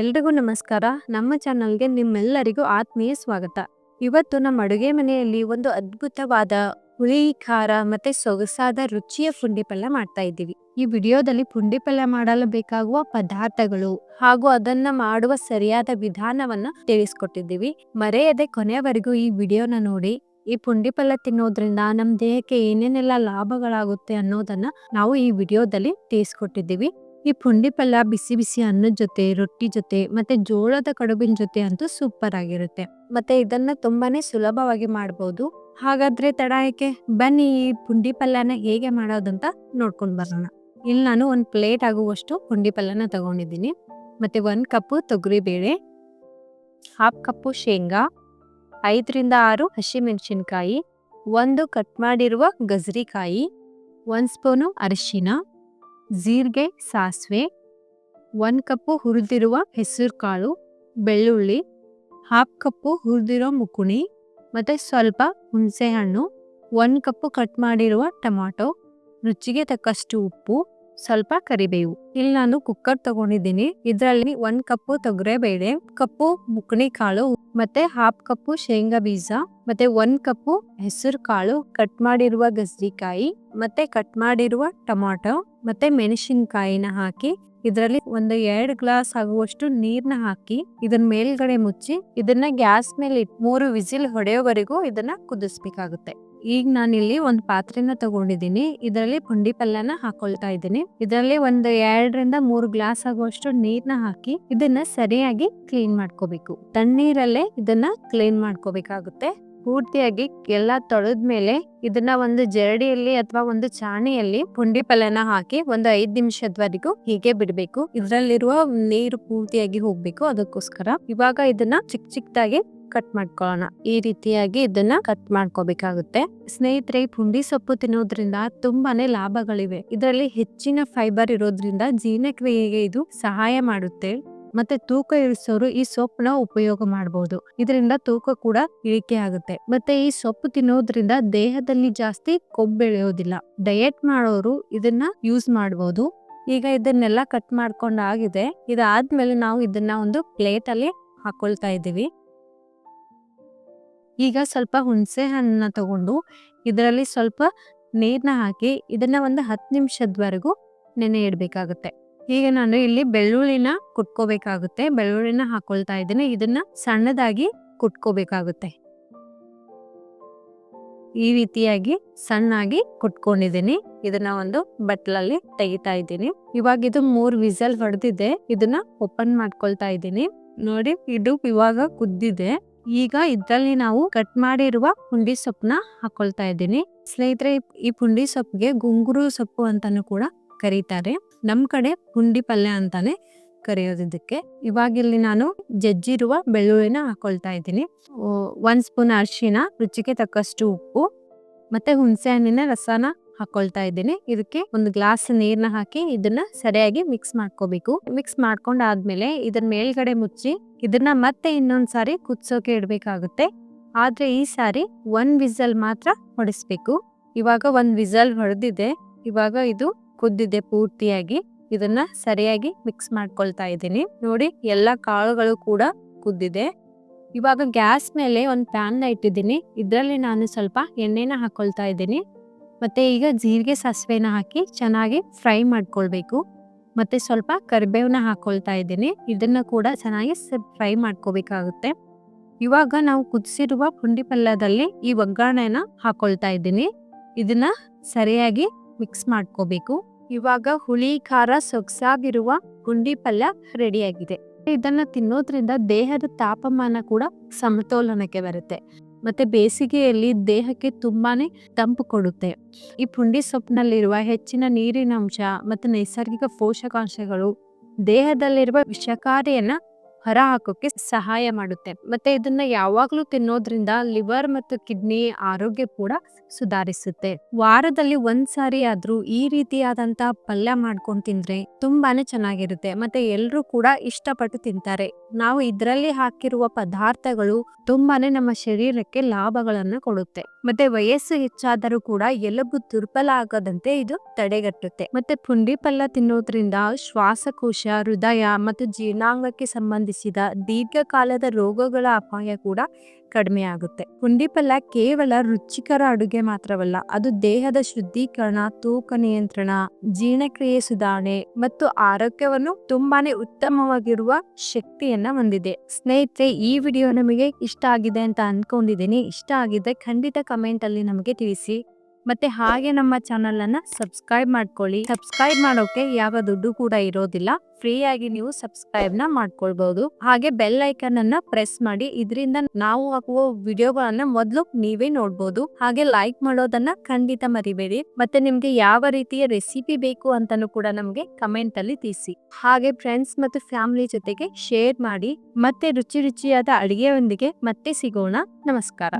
ಎಲ್ರಿಗೂ ನಮಸ್ಕಾರ. ನಮ್ಮ ಚಾನಲ್ಗೆ ನಿಮ್ಮೆಲ್ಲರಿಗೂ ಆತ್ಮೀಯ ಸ್ವಾಗತ. ಇವತ್ತು ನಮ್ಮ ಅಡುಗೆ ಮನೆಯಲ್ಲಿ ಒಂದು ಅದ್ಭುತವಾದ ಹುಳಿ, ಖಾರ ಮತ್ತೆ ಸೊಗಸಾದ ರುಚಿಯ ಪುಂಡಿ ಪಲ್ಯ ಮಾಡ್ತಾ ಇದ್ದೀವಿ. ಈ ವಿಡಿಯೋದಲ್ಲಿ ಪುಂಡಿ ಪಲ್ಯ ಮಾಡಲು ಬೇಕಾಗುವ ಪದಾರ್ಥಗಳು ಹಾಗೂ ಅದನ್ನ ಮಾಡುವ ಸರಿಯಾದ ವಿಧಾನವನ್ನ ತಿಳಿಸ್ಕೊಟ್ಟಿದ್ದೀವಿ. ಮರೆಯದೆ ಕೊನೆಯವರೆಗೂ ಈ ವಿಡಿಯೋನ ನೋಡಿ. ಈ ಪುಂಡಿ ಪಲ್ಯ ತಿನ್ನೋದ್ರಿಂದ ನಮ್ಮ ದೇಹಕ್ಕೆ ಏನೇನೆಲ್ಲ ಲಾಭಗಳಾಗುತ್ತೆ ಅನ್ನೋದನ್ನ ನಾವು ಈ ವಿಡಿಯೋದಲ್ಲಿ ತಿಳಿಸ್ಕೊಟ್ಟಿದ್ದೀವಿ. ಈ ಪುಂಡಿ ಪಲ್ಯ, ಬಿಸಿ ಬಿಸಿ ಅನ್ನದ ಜೊತೆ, ರೊಟ್ಟಿ ಜೊತೆ, ಮತ್ತೆ ಜೋಳದ ಕಡುಬಿನ ಜೊತೆ ಅಂತೂ ಸೂಪರ್ ಆಗಿರುತ್ತೆ. ಮತ್ತೆ ಇದನ್ನ ತುಂಬಾನೇ ಸುಲಭವಾಗಿ ಮಾಡಬಹುದು ಹಾಗಾದ್ರೆ ತಡ ಯಾಕೆ ಬನ್ನಿ ಈ ಪುಂಡಿ ಪಲ್ಯನ ಹೇಗೆ ಮಾಡೋದಂತ ನೋಡ್ಕೊಂಡ್ ಬರೋಣ. ಇಲ್ಲಿ ನಾನು ಒಂದು ಪ್ಲೇಟ್ ಆಗುವಷ್ಟು ಪುಂಡಿ ಪಲ್ಯನ ತಗೊಂಡಿದ್ದೀನಿ. ಮತ್ತೆ ಒಂದ್ ಕಪ್ಪು ತೊಗರಿ ಬೇಳೆ ಹಾಫ್ ಕಪ್ಪು ಶೇಂಗಾ, ಐದರಿಂದ ಆರು ಹಸಿಮೆಣಸಿನ್ಕಾಯಿ ಒಂದು ಕಟ್ ಮಾಡಿರುವ ಗಜರಿಕಾಯಿ, ಒಂದು ಸ್ಪೂನು ಅರಿಶಿನ ಜೀರಿಗೆ, ಸಾಸಿವೆ, ಒಂದು ಕಪ್ಪು ಹುರಿದಿರುವ ಹೆಸರು ಕಾಳು ಬೆಳ್ಳುಳ್ಳಿ ಹಾಫ್ ಕಪ್ಪು ಹುರಿದಿರೋ ಮುಕುಣಿ, ಮತ್ತು ಸ್ವಲ್ಪ ಹುಣಸೆ ಹಣ್ಣು ಒಂದು ಕಪ್ಪು ಕಟ್ ಮಾಡಿರುವ ಟೊಮಾಟೊ, ರುಚಿಗೆ ತಕ್ಕಷ್ಟು ಉಪ್ಪು, ಸ್ವಲ್ಪ ಕರಿಬೇವು. ಇಲ್ಲಿ ನಾನು ಕುಕ್ಕರ್ ತಗೊಂಡಿದ್ದೀನಿ. ಇದರಲ್ಲಿ ಒಂದು ಕಪ್ಪು ತೊಗರೆಬೇಳೆ, ಕಪ್ಪು ಮುಕುಣಿ ಕಾಳು ಮತ್ತೆ ಹಾಫ್ ಕಪ್ಪು ಶೇಂಗಾ ಬೀಜ, ಮತ್ತೆ ಒಂದು ಕಪ್ಪು ಹೆಸರು ಕಾಳು ಕಟ್ ಮಾಡಿರುವ ಗಸರಿಕಾಯಿ ಮತ್ತೆ ಕಟ್ ಮಾಡಿರುವ ಟೊಮಾಟೊ ಮತ್ತೆ ಮೆಣಸಿನಕಾಯಿನ ಹಾಕಿ, ಇದರಲ್ಲಿ ಒಂದು ಎರಡು ಗ್ಲಾಸ್ ಆಗುವಷ್ಟು ನೀರ್ನ ಹಾಕಿ ಇದನ್ನ ಮೇಲ್ಗಡೆ ಮುಚ್ಚಿ, ಇದನ್ನ ಗ್ಯಾಸ್ ಮೇಲೆ ಇಟ್, ಮೂರು ವಿಸಿಲ್ ಹೊಡೆಯೋವರೆಗೂ ಇದನ್ನ ಕುದಿಸ್ಬೇಕಾಗುತ್ತೆ. ಈಗ ನಾನಿಲ್ಲಿ ಒಂದು ಪಾತ್ರೆನ ತಗೊಂಡಿದ್ದೀನಿ. ಇದರಲ್ಲಿ ಪುಂಡಿ ಪಲ್ಯನ ಹಾಕೊಳ್ತಾ ಇದ್ದೀನಿ. ಇದರಲ್ಲಿ ಒಂದು ಎರಡರಿಂದ ಮೂರು ಗ್ಲಾಸ್ ಆಗುವಷ್ಟು ನೀರ್ನ ಹಾಕಿ, ಇದನ್ನ ಸರಿಯಾಗಿ ಕ್ಲೀನ್ ಮಾಡ್ಕೋಬೇಕು. ತಣ್ಣೀರಲ್ಲೇ ಇದನ್ನ ಕ್ಲೀನ್ ಮಾಡ್ಕೋಬೇಕಾಗುತ್ತೆ. ಪೂರ್ತಿಯಾಗಿ ಎಲ್ಲ ತೊಳೆದ್ಮೇಲೆ ಇದನ್ನ ಒಂದು ಜರಡಿಯಲ್ಲಿ ಅಥವಾ ಒಂದು ಚಾಣಿಯಲ್ಲಿ ಪುಂಡಿ ಪಲ್ಯನ ಹಾಕಿ ಒಂದು ಐದ್ ನಿಮಿಷದವರೆಗೂ ಹೀಗೆ ಬಿಡಬೇಕು. ಇದರಲ್ಲಿರುವ ನೀರು ಪೂರ್ತಿಯಾಗಿ ಹೋಗ್ಬೇಕು. ಅದಕ್ಕೋಸ್ಕರ ಇವಾಗ ಇದನ್ನ ಚಿಕ್ಕ ಚಿಕ್ಕದಾಗಿ ಕಟ್ ಮಾಡ್ಕೊಳ್ಳೋಣ. ಈ ರೀತಿಯಾಗಿ ಇದನ್ನ ಕಟ್ ಮಾಡ್ಕೋಬೇಕಾಗುತ್ತೆ. ಸ್ನೇಹಿತರೆ ಪುಂಡಿ ಸೊಪ್ಪು ತಿನ್ನೋದ್ರಿಂದ ತುಂಬಾನೇ ಲಾಭಗಳಿವೆ. ಇದರಲ್ಲಿ ಹೆಚ್ಚಿನ ಫೈಬರ್ ಇರೋದ್ರಿಂದ ಜೀರ್ಣಕ್ರಿಯೆಗೆ ಇದು ಸಹಾಯ ಮಾಡುತ್ತೆ. ಮತ್ತೆ ತೂಕ ಇಳಿಸೋರು ಈ ಸೊಪ್ಪನ್ನ ಉಪಯೋಗ ಮಾಡಬಹುದು ಇದರಿಂದ ತೂಕ ಕೂಡ ಇಳಿಕೆ ಆಗುತ್ತೆ. ಮತ್ತೆ ಈ ಸೊಪ್ಪು ತಿನ್ನೋದ್ರಿಂದ ದೇಹದಲ್ಲಿ ಜಾಸ್ತಿ ಕೊಬ್ಬೆಳೆಯೋದಿಲ್ಲ. ಡಯಟ್ ಮಾಡೋರು ಇದನ್ನ ಯೂಸ್ ಮಾಡಬಹುದು ಈಗ ಇದನ್ನೆಲ್ಲ ಕಟ್ ಮಾಡ್ಕೊಂಡು ಆಗಿದೆ. ಇದಾದ್ಮೇಲೆ ನಾವು ಇದನ್ನ ಒಂದು ಪ್ಲೇಟ್ ಅಲ್ಲಿ ಹಾಕೊಳ್ತಾ ಇದ್ದೀವಿ. ಈಗ ಸ್ವಲ್ಪ ಹುಣಸೆ ಹಣ್ಣನ್ನ ತಗೊಂಡು ಇದರಲ್ಲಿ ಸ್ವಲ್ಪ ನೀರನ್ನ ಹಾಕಿ ಇದನ್ನ ಒಂದು ಹತ್ತು ನಿಮಿಷದವರೆಗೂ ನೆನೆ ಇಡ್ಬೇಕಾಗುತ್ತೆ. ಈಗ ನಾನು ಇಲ್ಲಿ ಬೆಳ್ಳುಳ್ಳಿನ ಕುಟ್ಕೋಬೇಕಾಗುತ್ತೆ. ಬೆಳ್ಳುಳ್ಳಿನ ಹಾಕೊಳ್ತಾ ಇದ್ದೀನಿ. ಇದನ್ನ ಸಣ್ಣದಾಗಿ ಕುಟ್ಕೋಬೇಕಾಗುತ್ತೆ. ಈ ರೀತಿಯಾಗಿ ಸಣ್ಣಾಗಿ ಕುಟ್ಕೊಂಡಿದ್ದೀನಿ. ಇದನ್ನ ಒಂದು ಬಟ್ಲಲ್ಲಿ ತೆಗಿತಾ ಇದ್ದೀನಿ. ಇವಾಗ ಇದು ಮೂರ್ ವಿಸಲ್ ಹೊಡೆದಿದೆ. ಇದನ್ನ ಓಪನ್ ಮಾಡ್ಕೊಳ್ತಾ ಇದ್ದೀನಿ. ನೋಡಿ, ಇದು ಇವಾಗ ಕುದ್ದಿದೆ. ಈಗ ಇದ್ರಲ್ಲಿ ನಾವು ಕಟ್ ಮಾಡಿರುವ ಪುಂಡಿ ಸೊಪ್ಪನ್ನ ಹಾಕೊಳ್ತಾ ಇದ್ದೀನಿ. ಸ್ನೇಹಿತರೆ, ಈ ಪುಂಡಿ ಸೊಪ್ಪಿಗೆ ಗುಂಗುರು ಸೊಪ್ಪು ಅಂತಾನು ಕೂಡ ಕರೀತಾರೆ. ನಮ್ ಕಡೆ ಪುಂಡಿ ಪಲ್ಯ ಅಂತಾನೆ ಕರೆಯೋದಿದ್ದಕ್ಕೆ. ಇವಾಗಿಲ್ಲಿ ನಾನು ಜಜ್ಜಿರುವ ಬೆಳ್ಳುಳ್ಳಿನ ಹಾಕೊಳ್ತಾ ಇದ್ದೀನಿ. ಒಂದ್ ಸ್ಪೂನ್ ಅರಿಶಿನ, ರುಚಿಗೆ ತಕ್ಕಷ್ಟು ಉಪ್ಪು, ಮತ್ತೆ ಹುಣಸೆ ಹಣ್ಣಿನ ರಸನ ಹಾಕೊಳ್ತಾ ಇದ್ದೀನಿ. ಇದಕ್ಕೆ ಒಂದು ಗ್ಲಾಸ್ ನೀರ್ನ ಹಾಕಿ ಇದನ್ನ ಸರಿಯಾಗಿ ಮಿಕ್ಸ್ ಮಾಡ್ಕೋಬೇಕು. ಮಿಕ್ಸ್ ಮಾಡ್ಕೊಂಡಾದ್ಮೇಲೆ ಇದನ್ನ ಮೇಲ್ಗಡೆ ಮುಚ್ಚಿ ಇದನ್ನ ಮತ್ತೆ ಇನ್ನೊಂದ್ ಸಾರಿ ಕುದ್ಸೋಕೆ ಇಡ್ಬೇಕಾಗುತ್ತೆ. ಆದ್ರೆ ಈ ಸಾರಿ ಒಂದ್ ವಿಸಲ್ ಮಾತ್ರ ಹೊಡಿಸ್ಬೇಕು. ಇವಾಗ ಒಂದ್ ವಿಸಲ್ ಹೊಡೆದಿದೆ. ಇವಾಗ ಇದು ಕುದ್ದಿದೆ ಪೂರ್ತಿಯಾಗಿ, ಇದನ್ನ ಸರಿಯಾಗಿ ಮಿಕ್ಸ್ ಮಾಡ್ಕೊಳ್ತಾ ಇದ್ದೀನಿ. ನೋಡಿ, ಎಲ್ಲ ಕಾಳುಗಳು ಕೂಡ ಕುದ್ದಿದೆ. ಇವಾಗ ಗ್ಯಾಸ್ ಮೇಲೆ ಒಂದು ಪ್ಯಾನ್ನ ಇಟ್ಟಿದ್ದೀನಿ. ಇದರಲ್ಲಿ ನಾನು ಸ್ವಲ್ಪ ಎಣ್ಣೆನ ಹಾಕೊಳ್ತಾ ಇದ್ದೀನಿ. ಮತ್ತೆ ಈಗ ಜೀರಿಗೆ ಸಾಸಿವೆನ ಹಾಕಿ ಚೆನ್ನಾಗಿ ಫ್ರೈ ಮಾಡ್ಕೊಳ್ಬೇಕು. ಮತ್ತೆ ಸ್ವಲ್ಪ ಕರಿಬೇವನ್ನ ಹಾಕೊಳ್ತಾ ಇದ್ದೀನಿ. ಇದನ್ನ ಕೂಡ ಚೆನ್ನಾಗಿ ಫ್ರೈ ಮಾಡ್ಕೋಬೇಕಾಗುತ್ತೆ. ಇವಾಗ ನಾವು ಕುದಿಸಿರುವ ಪುಂಡಿ ಪಲ್ಯದಲ್ಲಿ ಈ ಒಗ್ಗರಣೆನ ಹಾಕೊಳ್ತಾ ಇದ್ದೀನಿ. ಇದನ್ನ ಸರಿಯಾಗಿ ಮಿಕ್ಸ್ ಮಾಡ್ಕೋಬೇಕು. ಇವಾಗ ಹುಳಿ, ಖಾರ, ಸೊಗ್ಸಾಗಿರುವ ಪುಂಡಿ ಪಲ್ಯ ರೆಡಿಯಾಗಿದೆ. ಇದನ್ನ ತಿನ್ನೋದ್ರಿಂದ ದೇಹದ ತಾಪಮಾನ ಕೂಡ ಸಮತೋಲನಕ್ಕೆ ಬರುತ್ತೆ. ಮತ್ತೆ ಬೇಸಿಗೆಯಲ್ಲಿ ದೇಹಕ್ಕೆ ತುಂಬಾನೇ ತಂಪು ಕೊಡುತ್ತೆ. ಈ ಪುಂಡಿ ಸೊಪ್ಪಿನಲ್ಲಿರುವ ಹೆಚ್ಚಿನ ನೀರಿನ ಅಂಶ ಮತ್ತು ನೈಸರ್ಗಿಕ ಪೋಷಕಾಂಶಗಳು ದೇಹದಲ್ಲಿರುವ ವಿಷಕಾರಿಯನ್ನ ಹೊರ ಹಾಕೋಕೆ ಸಹಾಯ ಮಾಡುತ್ತೆ. ಮತ್ತೆ ಇದನ್ನ ಯಾವಾಗ್ಲೂ ತಿನ್ನೋದ್ರಿಂದ ಲಿವರ್ ಮತ್ತು ಕಿಡ್ನಿ ಆರೋಗ್ಯ ಕೂಡ ಸುಧಾರಿಸುತ್ತೆ. ವಾರದಲ್ಲಿ ಒಂದ್ಸಾರಿ ಆದ್ರೂ ಈ ರೀತಿಯಾದಂತ ಪಲ್ಯ ಮಾಡ್ಕೊಂಡು ತಿಂದ್ರೆ ತುಂಬಾನೇ ಚೆನ್ನಾಗಿರುತ್ತೆ. ಮತ್ತೆ ಎಲ್ರು ಕೂಡ ಇಷ್ಟಪಟ್ಟು ತಿಂತಾರೆ. ನಾವು ಇದರಲ್ಲಿ ಹಾಕಿರುವ ಪದಾರ್ಥಗಳು ತುಂಬಾನೇ ನಮ್ಮ ಶರೀರಕ್ಕೆ ಲಾಭಗಳನ್ನ ಕೊಡುತ್ತೆ. ಮತ್ತೆ ವಯಸ್ಸು ಹೆಚ್ಚಾದರೂ ಕೂಡ ಎಲುಬು ದುರ್ಬಲ ಆಗದಂತೆ ಇದು ತಡೆಗಟ್ಟುತ್ತೆ. ಮತ್ತೆ ಪುಂಡಿ ಪಲ್ಲ ತಿನ್ನೋದ್ರಿಂದ ಶ್ವಾಸಕೋಶ, ಹೃದಯ ಮತ್ತು ಜೀರ್ಣಾಂಗಕ್ಕೆ ಸಂಬಂಧಿಸಿದ ದೀರ್ಘಕಾಲದ ರೋಗಗಳ ಅಪಾಯ ಕೂಡ ಕಡಿಮೆ ಆಗುತ್ತೆ. ಪುಂಡಿ ಪಲ್ಯ ಕೇವಲ ರುಚಿಕರ ಅಡುಗೆ ಮಾತ್ರವಲ್ಲ, ಅದು ದೇಹದ ಶುದ್ಧೀಕರಣ, ತೂಕ ನಿಯಂತ್ರಣ, ಜೀರ್ಣಕ್ರಿಯೆ ಸುಧಾರಣೆ ಮತ್ತು ಆರೋಗ್ಯವನ್ನು ತುಂಬಾನೇ ಉತ್ತಮವಾಗಿರುವ ಶಕ್ತಿಯನ್ನ ಹೊಂದಿದೆ. ಸ್ನೇಹಿತರೆ, ಈ ವಿಡಿಯೋ ನಮಗೆ ಇಷ್ಟ ಆಗಿದೆ ಅಂತ ಅನ್ಕೊಂಡಿದ್ದೀನಿ. ಇಷ್ಟ ಆಗಿದೆ ಖಂಡಿತ ಕಮೆಂಟ್ ಅಲ್ಲಿ ನಮಗೆ ತಿಳಿಸಿ. ಮತ್ತೆ ಹಾಗೆ ನಮ್ಮ ಚಾನೆಲ್ ಅನ್ನ ಸಬ್ಸ್ಕ್ರೈಬ್ ಮಾಡ್ಕೊಳ್ಳಿ. ಸಬ್ಸ್ಕ್ರೈಬ್ ಮಾಡೋಕೆ ಯಾವ ದುಡ್ಡು ಕೂಡ ಇರೋದಿಲ್ಲ. ಫ್ರೀ ಆಗಿ ನೀವು ಸಬ್ಸ್ಕ್ರೈಬ್ನ ಮಾಡ್ಕೊಳ್ಬಹುದು ಹಾಗೆ ಬೆಲ್ ಐಕನ್ ಅನ್ನ ಪ್ರೆಸ್ ಮಾಡಿ. ಇದರಿಂದ ನಾವು ಹಾಕುವ ವಿಡಿಯೋಗಳನ್ನ ಮೊದಲು ನೀವೇ ನೋಡ್ಬೋದು. ಹಾಗೆ ಲೈಕ್ ಮಾಡೋದನ್ನ ಖಂಡಿತ ಮರಿಬೇಡಿ. ಮತ್ತೆ ನಿಮ್ಗೆ ಯಾವ ರೀತಿಯ ರೆಸಿಪಿ ಬೇಕು ಅಂತಾನು ಕೂಡ ನಮ್ಗೆ ಕಮೆಂಟ್ ಅಲ್ಲಿ ತಿಳಿಸಿ. ಹಾಗೆ ಫ್ರೆಂಡ್ಸ್ ಮತ್ತು ಫ್ಯಾಮಿಲಿ ಜೊತೆಗೆ ಶೇರ್ ಮಾಡಿ. ಮತ್ತೆ ರುಚಿ ರುಚಿಯಾದ ಅಡಿಗೆಯೊಂದಿಗೆ ಮತ್ತೆ ಸಿಗೋಣ. ನಮಸ್ಕಾರ.